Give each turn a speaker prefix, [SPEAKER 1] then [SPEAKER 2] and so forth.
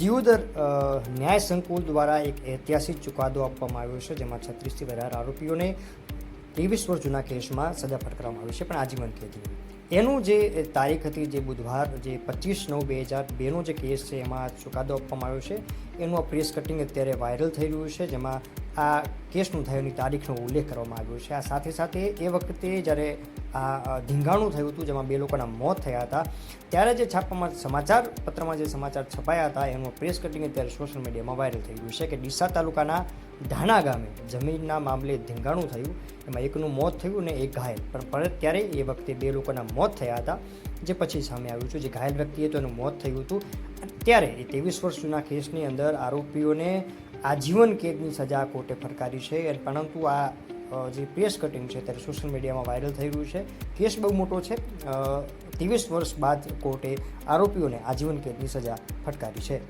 [SPEAKER 1] દિયોદર ન્યાય સંકુલ દ્વારા એક ઐતિહાસિક ચુકાદો આપવામાં આવ્યો છે, જેમાં છત્રીસથી વધારે આરોપીઓને ત્રેવીસ વર્ષ જૂના કેસમાં સજા ફટકારવામાં આવી છે, પણ આજીવન કેદી. એનું જે તારીખ હતી, જે બુધવાર, જે પચીસ નવ બે હજાર બેનો જે કેસ છે, એમાં ચુકાદો આપવામાં આવ્યો છે. એનું આ પ્રેસ કટિંગ અત્યારે વાયરલ થઈ રહ્યું છે, જેમાં આ કેસનું થયાની તારીખનો ઉલ્લેખ કરવામાં આવ્યો છે. આ સાથે સાથે એ વખતે જ્યારે આ ધીંગાણું થયું હતું, જેમાં બે લોકોના મોત થયા હતા, ત્યારે જે છાપામાં સમાચાર પત્રમાં જે સમાચાર છપાયા હતા, એનું પ્રેસ કટિંગ અત્યારે સોશિયલ મીડિયામાં વાયરલ થઈ ગયું છે કે ડીસા તાલુકાના ધાણા ગામે જમીનના મામલે ધીંગાણું થયું. એમાં એકનું મોત થયું ને એક ઘાયલ. પણ પરત ત્યારે એ વખતે બે લોકોના મોત થયા હતા, જે પછી સામે આવ્યું છે. જે ઘાયલ વ્યક્તિ તો એનું મોત થયું હતું. ત્યારે એ ત્રેવીસ વર્ષ જૂના કેસની અંદર આરોપીઓને આજીવન કેદની સજા કોર્ટે ફટકારી છે પરંતુ આ જે પ્રેસ કટિંગ છે ત્યારે સોશિયલ મીડિયામાં વાયરલ થઈ રહ્યું છે. કેસ બહુ મોટો છે. ત્રેવીસ વર્ષ બાદ કોર્ટે આરોપીઓને આજીવન કેદની સજા ફટકારી છે.